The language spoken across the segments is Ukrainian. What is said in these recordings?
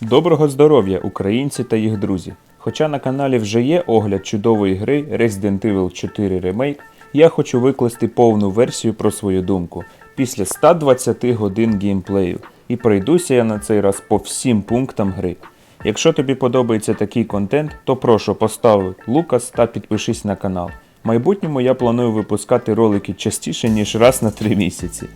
Доброго здоров'я, українці та їх друзі! Хоча на каналі вже є огляд чудової гри Resident Evil 4 Remake, я хочу викласти повну версію про свою думку після 120 годин геймплею. І пройдуся я на цей раз по всім пунктам гри. Якщо тобі подобається такий контент, то прошу постав Лукас та підпишись на канал. В майбутньому я планую випускати ролики частіше, ніж раз на 3 місяці.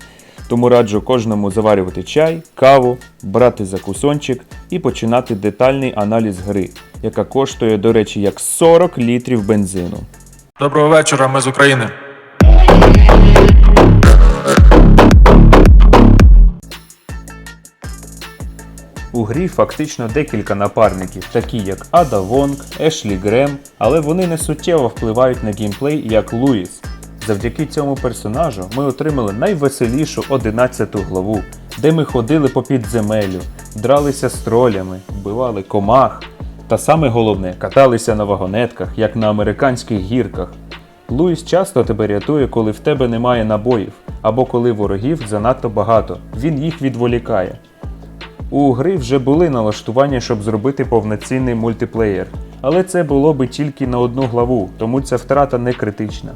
Тому раджу кожному заварювати чай, каву, брати закусончик і починати детальний аналіз гри, яка коштує, до речі, як 40 літрів бензину. Доброго вечора, ми з України. У грі фактично декілька напарників, такі як Ада Вонг, Ешлі Грем, але вони не суттєво впливають на геймплей як Луїс. Завдяки цьому персонажу ми отримали найвеселішу 11 главу, де ми ходили по підземелю, дралися з тролями, вбивали комах. Та саме головне, каталися на вагонетках, як на американських гірках. Луїс часто тебе рятує, коли в тебе немає набоїв, або коли ворогів занадто багато. Він їх відволікає. У гри вже були налаштування, щоб зробити повноцінний мультиплеєр, але це було би тільки на одну главу, тому ця втрата не критична.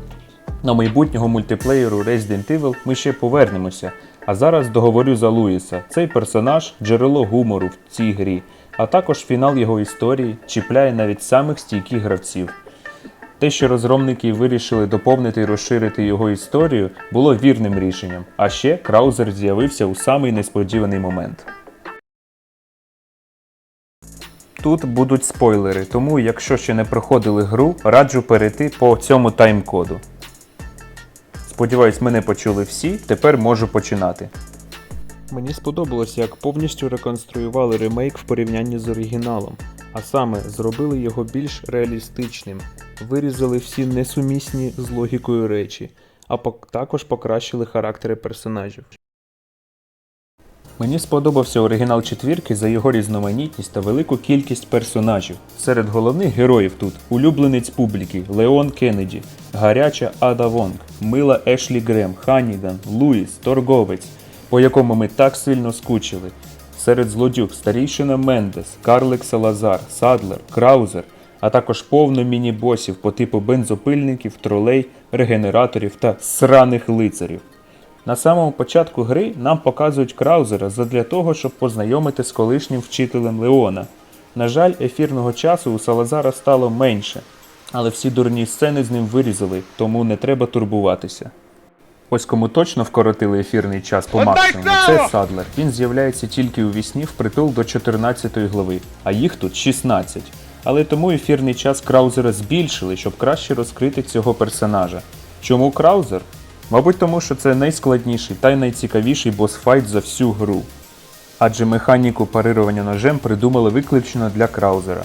На майбутнього мультиплеєру Resident Evil ми ще повернемося. А зараз договорю за Луїса. Цей персонаж джерело гумору в цій грі, а також фінал його історії чіпляє навіть самих стійких гравців. Те, що розробники вирішили доповнити і розширити його історію, було вірним рішенням. А ще Краузер з'явився у самий несподіваний момент. Тут будуть спойлери, тому якщо ще не проходили гру, раджу перейти по цьому тайм-коду. Сподіваюсь, мене почули всі, тепер можу починати. Мені сподобалось, як повністю реконструювали ремейк в порівнянні з оригіналом, а саме зробили його більш реалістичним, вирізали всі несумісні з логікою речі, а також покращили характери персонажів. Мені сподобався оригінал четвірки за його різноманітність та велику кількість персонажів. Серед головних героїв тут улюбленець публіки Леон Кеннеді, гаряча Ада Вонг, мила Ешлі Грем, Ханніган, Луїс, торговець, по якому ми так сильно скучили. Серед злодюг старійшина Мендес, Карлик Салазар, Садлер, Краузер, а також повно міні-босів по типу бензопильників, тролей, регенераторів та сраних лицарів. На самому початку гри нам показують Краузера задля того, щоб познайомити з колишнім вчителем Леона. На жаль, ефірного часу у Салазара стало менше, але всі дурні сцени з ним вирізали, тому не треба турбуватися. Ось кому точно вкоротили ефірний час по максимуму, це Садлер. Він з'являється тільки у вісні впритул до 14 глави, а їх тут 16. Але тому ефірний час Краузера збільшили, щоб краще розкрити цього персонажа. Чому Краузер? Мабуть, тому що це найскладніший та й найцікавіший босфайт за всю гру. Адже механіку парирування ножем придумали виключно для Краузера.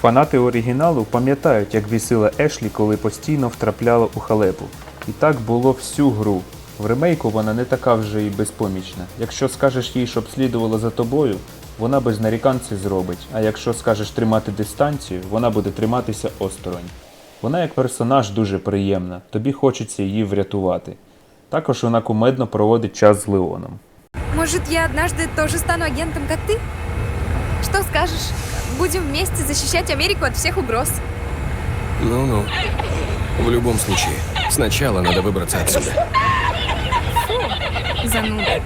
Фанати оригіналу пам'ятають, як вісила Ешлі, коли постійно втрапляла у халепу. І так було всю гру. В ремейку вона не така вже і безпомічна. Якщо скажеш їй, щоб слідувала за тобою, вона без нарікань це зробить. А якщо скажеш тримати дистанцію, вона буде триматися осторонь. Вона як персонаж дуже приємна, тобі хочеться її врятувати. Також вона кумедно проводить час з Леоном. Может, я однажды тоже стану агентом, как ты? Что скажешь? Будем вместе защищать Америку от всех угроз. Ну-ну. В любом случае, сначала надо выбраться отсюда. Зануда.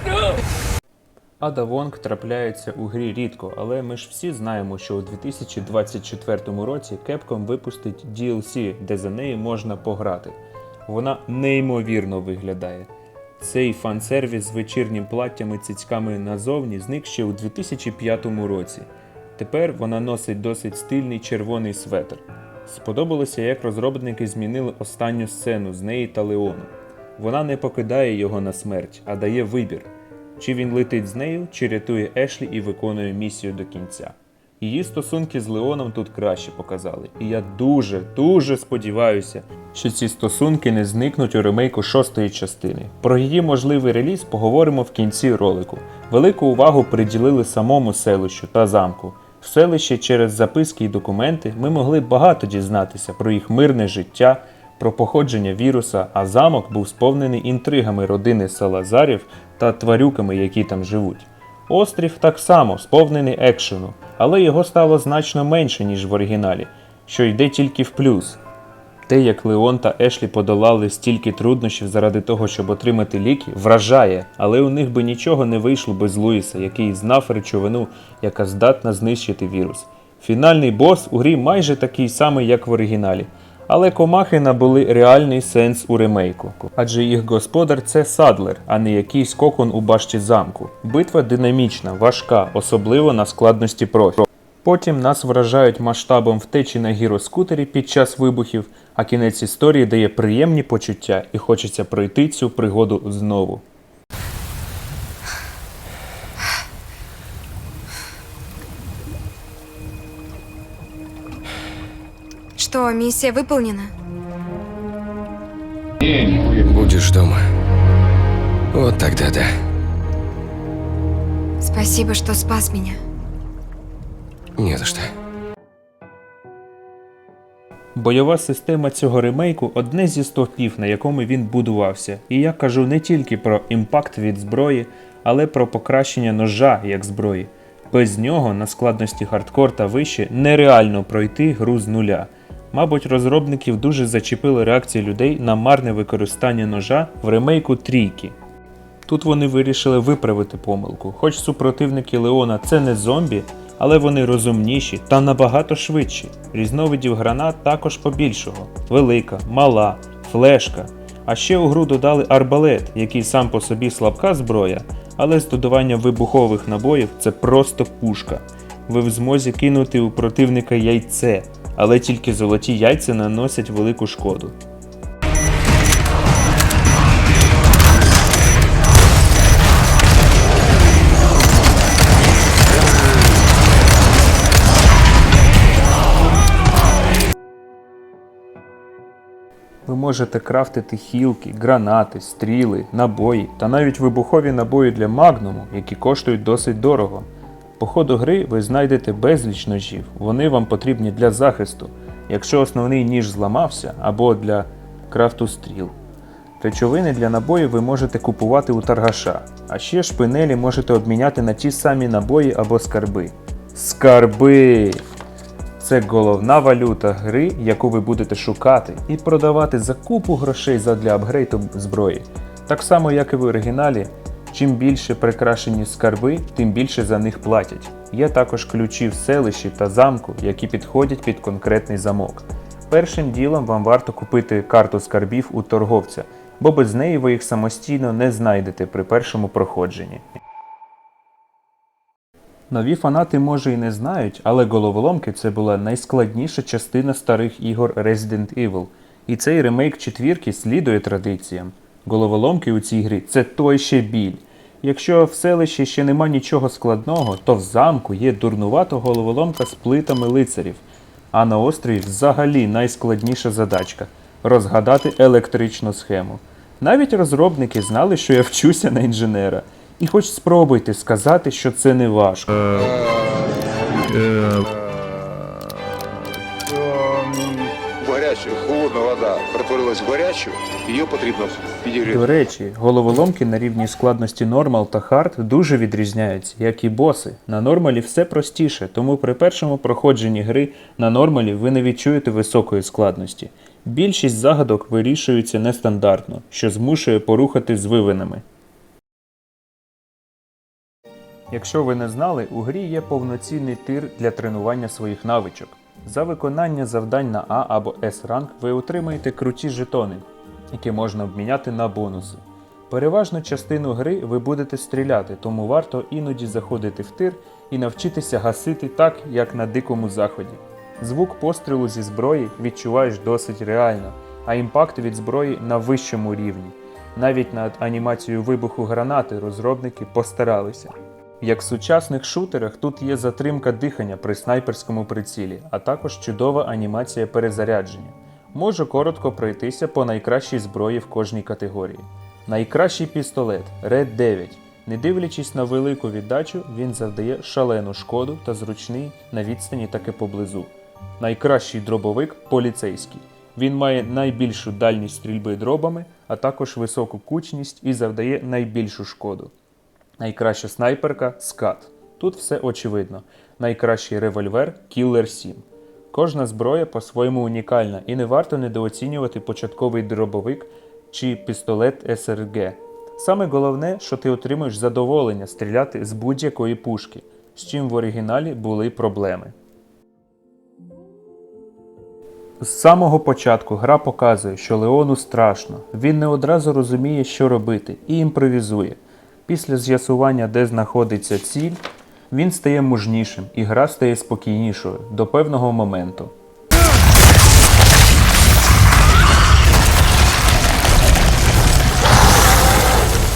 Ада Вонг трапляється у грі рідко, але ми ж всі знаємо, що у 2024 році Capcom випустить DLC, де за неї можна пограти. Вона неймовірно виглядає. Цей фан-сервіс з вечірнім платтям і цицьками назовні зник ще у 2005 році. Тепер вона носить досить стильний червоний светр. Сподобалося, як розробники змінили останню сцену з неї та Леону. Вона не покидає його на смерть, а дає вибір. Чи він летить з нею, чи рятує Ешлі і виконує місію до кінця. Її стосунки з Леоном тут краще показали, і я дуже, дуже сподіваюся, що ці стосунки не зникнуть у ремейку шостої частини. Про її можливий реліз поговоримо в кінці ролику. Велику увагу приділили самому селищу та замку. В селищі через записки і документи ми могли багато дізнатися про їх мирне життя, про походження віруса, а замок був сповнений інтригами родини Салазарів та тварюками, які там живуть. Острів так само сповнений екшену, але його стало значно менше, ніж в оригіналі, що йде тільки в плюс. Те, як Леон та Ешлі подолали стільки труднощів заради того, щоб отримати ліки, вражає, але у них би нічого не вийшло без Луїса, який знав речовину, яка здатна знищити вірус. Фінальний бос у грі майже такий самий, як в оригіналі. Але комахи набули реальний сенс у ремейку, адже їх господар це Садлер, а не якийсь кокон у башті замку. Битва динамічна, важка, особливо на складності профі. Потім нас вражають масштабом втечі на гіроскутері під час вибухів, а кінець історії дає приємні почуття і хочеться пройти цю пригоду знову. Что, миссия выполнена? Будешь дома. Вот тогда да. Спасибо, что спас меня. Не за что. Бойова система цього ремейку одне зі стовпів, на якому він будувався. І я кажу не тільки про імпакт від зброї, але про покращення ножа як зброї. Без нього на складності хардкор та вище нереально пройти гру з нуля. Мабуть, розробників дуже зачепили реакції людей на марне використання ножа в ремейку трійки. Тут вони вирішили виправити помилку. Хоч супротивники Леона це не зомбі, але вони розумніші та набагато швидші. Різновидів гранат також побільшого: велика, мала, флешка. А ще у гру додали арбалет, який сам по собі слабка зброя, але з додаванням вибухових набоїв це просто пушка. Ви в змозі кинути у противника яйце, але тільки золоті яйця наносять велику шкоду. Ви можете крафтити хілки, гранати, стріли, набої та навіть вибухові набої для магнуму, які коштують досить дорого. По ходу гри ви знайдете безліч ножів, вони вам потрібні для захисту, якщо основний ніж зламався або для крафту стріл. Речовини для набоїв ви можете купувати у торгаша, а ще шпинелі можете обміняти на ті самі набої або скарби. Скарби! Це головна валюта гри, яку ви будете шукати і продавати за купу грошей задля апгрейду зброї. Так само, як і в оригіналі, чим більше прикрашені скарби, тим більше за них платять. Є також ключі в селищі та замку, які підходять під конкретний замок. Першим ділом вам варто купити карту скарбів у торговця, бо без неї ви їх самостійно не знайдете при першому проходженні. Нові фанати може і не знають, але головоломки це була найскладніша частина старих ігор Resident Evil. І цей ремейк четвірки слідує традиціям. Головоломки у цій грі це той ще біль. Якщо в селищі ще нема нічого складного, то в замку є дурнувата головоломка з плитами лицарів. А на острові взагалі найскладніша задачка розгадати електричну схему. Навіть розробники знали, що я вчуся на інженера. І хоч спробуйте сказати, що це не важко. Горячая, холодная вода перетворилась в горячую, ее потрібно підігріти. До речі, головоломки на рівні складності нормал та хард дуже відрізняються, як і боси. На нормалі все простіше, тому при першому проходженні гри на нормалі ви не відчуєте високої складності. Більшість загадок вирішуються нестандартно, що змушує порухати звивинами. Якщо ви не знали, у грі є повноцінний тир для тренування своїх навичок. За виконання завдань на А або С ранг ви отримаєте круті жетони, які можна обміняти на бонуси. Переважну частину гри ви будете стріляти, тому варто іноді заходити в тир і навчитися гасити так, як на дикому заході. Звук пострілу зі зброї відчуваєш досить реально, а імпакт від зброї на вищому рівні. Навіть над анімацією вибуху гранати розробники постаралися. Як в сучасних шутерах тут є затримка дихання при снайперському прицілі, а також чудова анімація перезарядження. Можу коротко пройтися по найкращій зброї в кожній категорії. Найкращий пістолет Red 9. Не дивлячись на велику віддачу, він завдає шалену шкоду та зручний на відстані таки поблизу. Найкращий дробовик поліцейський. Він має найбільшу дальність стрільби дробами, а також високу кучність і завдає найбільшу шкоду. Найкраща снайперка скат. Тут все очевидно. Найкращий револьвер Killer 7. Кожна зброя по-своєму унікальна і не варто недооцінювати початковий дробовик чи пістолет СРГ. Саме головне, що ти отримуєш задоволення стріляти з будь-якої пушки, з чим в оригіналі були проблеми. З самого початку гра показує, що Леону страшно. Він не одразу розуміє, що робити, і імпровізує. Після з'ясування, де знаходиться ціль, він стає мужнішим і гра стає спокійнішою до певного моменту.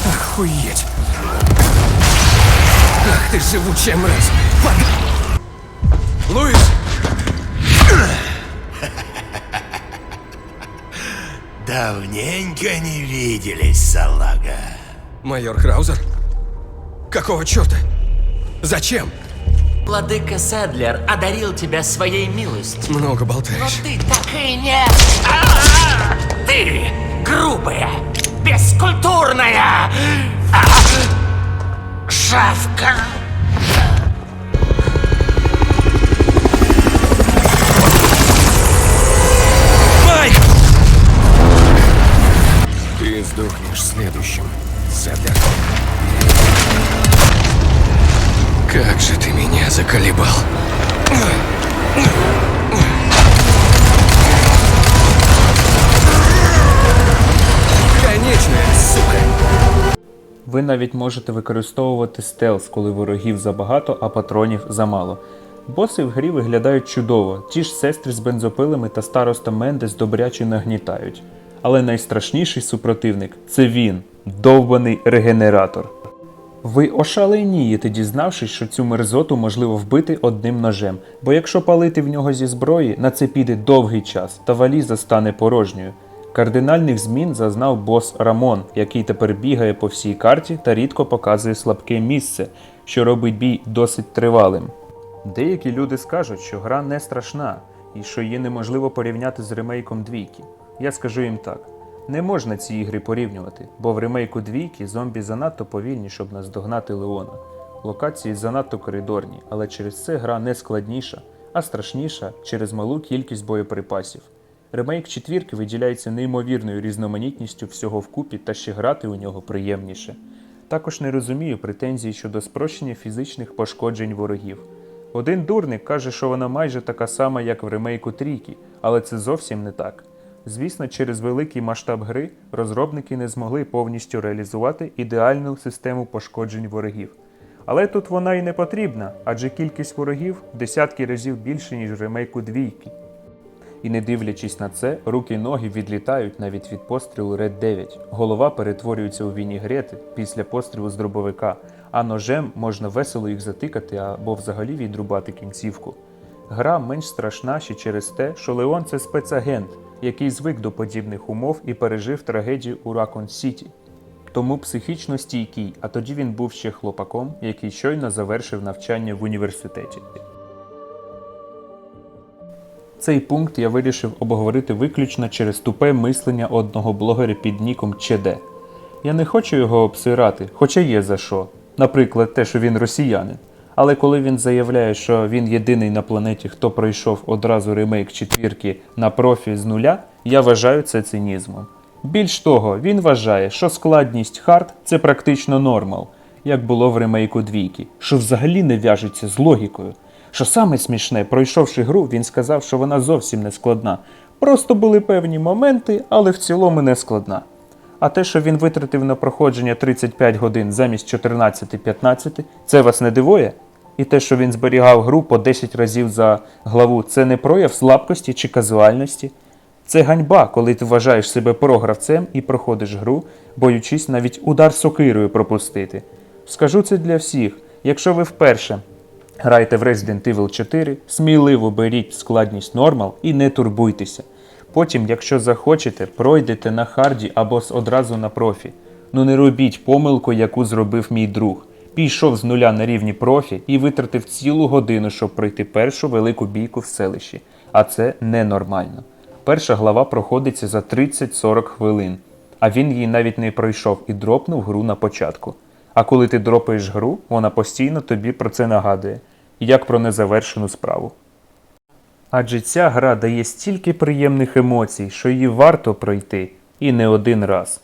Охуеть! Ах ты живучая мразь! Луис! Давненько не виделись, салага. Майор Краузер? Какого черта? Зачем? Владыка Седлер одарил тебя своей милостью. Много Но болтаешь. ты так и не... А! Ты грубая, бескультурная шавка. Майк! Ты сдохнешь следующим, Седлер. Как же ты меня заколебал. Конечная, сука! Ви навіть можете використовувати стелс, коли ворогів забагато, а патронів замало. Боси в грі виглядають чудово, ті ж сестри з бензопилами та староста Мендес добряче нагнітають. Але найстрашніший супротивник це він, довбаний регенератор. Ви ошаленієте, дізнавшись, що цю мерзоту можливо вбити одним ножем, бо якщо палити в нього зі зброї, на це піде довгий час, та валіза стане порожньою. Кардинальних змін зазнав бос Рамон, який тепер бігає по всій карті та рідко показує слабке місце, що робить бій досить тривалим. Деякі люди скажуть, що гра не страшна і що її неможливо порівняти з ремейком двійки. Я скажу їм так: не можна ці ігри порівнювати, бо в ремейку двійки зомбі занадто повільні, щоб наздогнати Леона. Локації занадто коридорні, але через це гра не складніша, а страшніша через малу кількість боєприпасів. Ремейк четвірки виділяється неймовірною різноманітністю всього вкупі та ще грати у нього приємніше. Також не розумію претензій щодо спрощення фізичних пошкоджень ворогів. Один дурник каже, що вона майже така сама, як в ремейку трійки, але це зовсім не так. Звісно, через великий масштаб гри розробники не змогли повністю реалізувати ідеальну систему пошкоджень ворогів. Але тут вона і не потрібна, адже кількість ворогів десятки разів більше, ніж в ремейку двійки. І не дивлячись на це, руки й ноги відлітають навіть від пострілу Red 9. Голова перетворюється у вінігрети після пострілу з дробовика, а ножем можна весело їх затикати або взагалі відрубати кінцівку. Гра менш страшна ще через те, що Леон це спецагент, який звик до подібних умов і пережив трагедію у Ракон Сіті. Тому психічно стійкий, а тоді він був ще хлопаком, який щойно завершив навчання в університеті. Цей пункт я вирішив обговорити виключно через тупе мислення одного блогера під ніком ЧД. Я не хочу його обсирати, хоча є за що. Наприклад, те, що він росіянин. Але коли він заявляє, що він єдиний на планеті, хто пройшов одразу ремейк четвірки на профі з нуля, я вважаю це цинізмом. Більш того, він вважає, що складність хард це практично нормал, як було в ремейку двійки, що взагалі не в'яжеться з логікою. Що саме смішне, пройшовши гру, він сказав, що вона зовсім не складна. Просто були певні моменти, але в цілому не складна. А те, що він витратив на проходження 35 годин замість 14-15, це вас не дивує? І те, що він зберігав гру по 10 разів за главу, це не прояв слабкості чи казуальності. Це ганьба, коли ти вважаєш себе програвцем і проходиш гру, боючись навіть удар сокирою пропустити. Скажу це для всіх. Якщо ви вперше граєте в Resident Evil 4, сміливо беріть складність нормал і не турбуйтеся. Потім, якщо захочете, пройдете на харді або одразу на профі. Ну не робіть помилку, яку зробив мій друг. Пішов з нуля на рівні профі і витратив цілу годину, щоб пройти першу велику бійку в селищі. А це ненормально. Перша глава проходиться за 30-40 хвилин, а він її навіть не пройшов і дропнув гру на початку. А коли ти дропаєш гру, вона постійно тобі про це нагадує, як про незавершену справу. Адже ця гра дає стільки приємних емоцій, що її варто пройти і не один раз.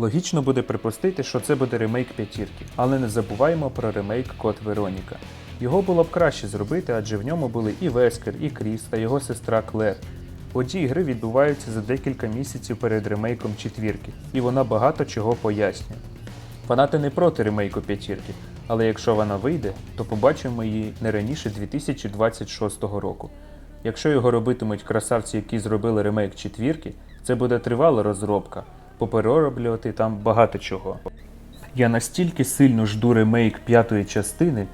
Логічно буде припустити, що це буде ремейк п'ятірки, але не забуваємо про ремейк Код Вероніка. Його було б краще зробити, адже в ньому були і Вескер, і Кріс та його сестра Клер. Події гри відбуваються за декілька місяців перед ремейком четвірки, і вона багато чого пояснює. Фанати не проти ремейку п'ятірки, але якщо вона вийде, то побачимо її не раніше 2026 року. Якщо його робитимуть красавці, які зробили ремейк четвірки, це буде тривала розробка, поперероблювати там багато чого. Я настільки сильно жду ремейк п'ятої частини,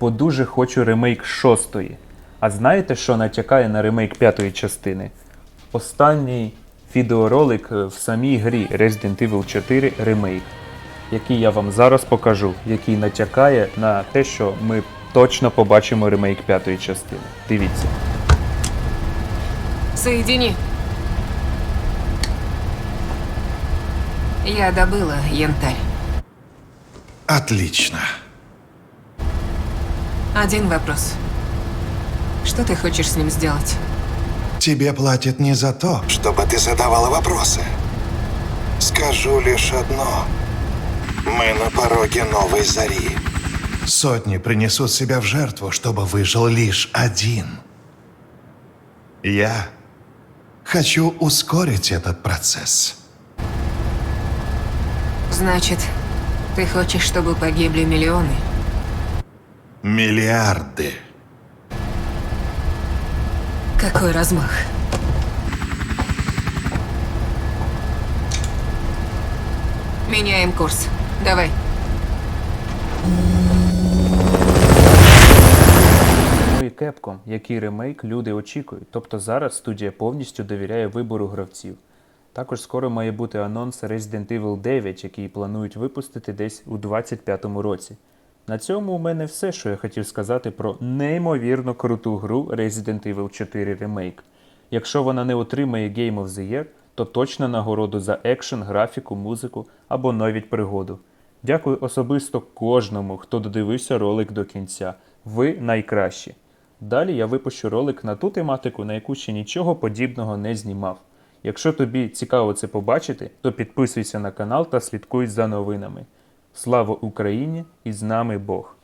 бо дуже хочу ремейк шостої. А знаєте, що натякає на ремейк п'ятої частини? Останній відеоролик в самій грі Resident Evil 4 Remake, який я вам зараз покажу, який натякає на те, що ми точно побачимо ремейк п'ятої частини. Дивіться. Соедини. Я добыла янтарь. Отлично. Один вопрос. Что ты хочешь с ним сделать? Тебе платят не за то, чтобы ты задавала вопросы. Скажу лишь одно. Мы на пороге новой зари. Сотни принесут себя в жертву, чтобы выжил лишь один. Я хочу ускорить этот процесс. Значит, ты хочешь, чтобы погибли миллионы? Миллиарды. Какой размах? Меняем курс. Давай. Ну і Capcom, який ремейк люди очікують. Тобто зараз студія повністю довіряє вибору гравців. Також скоро має бути анонс Resident Evil 9, який планують випустити десь у 2025 році. На цьому у мене все, що я хотів сказати про неймовірно круту гру Resident Evil 4 Remake. Якщо вона не отримає Game of the Year, то точно нагороду за екшен, графіку, музику або навіть пригоду. Дякую особисто кожному, хто додивився ролик до кінця. Ви найкращі. Далі я випущу ролик на ту тематику, на яку ще нічого подібного не знімав. Якщо тобі цікаво це побачити, то підписуйся на канал та слідкуй за новинами. Слава Україні і з нами Бог!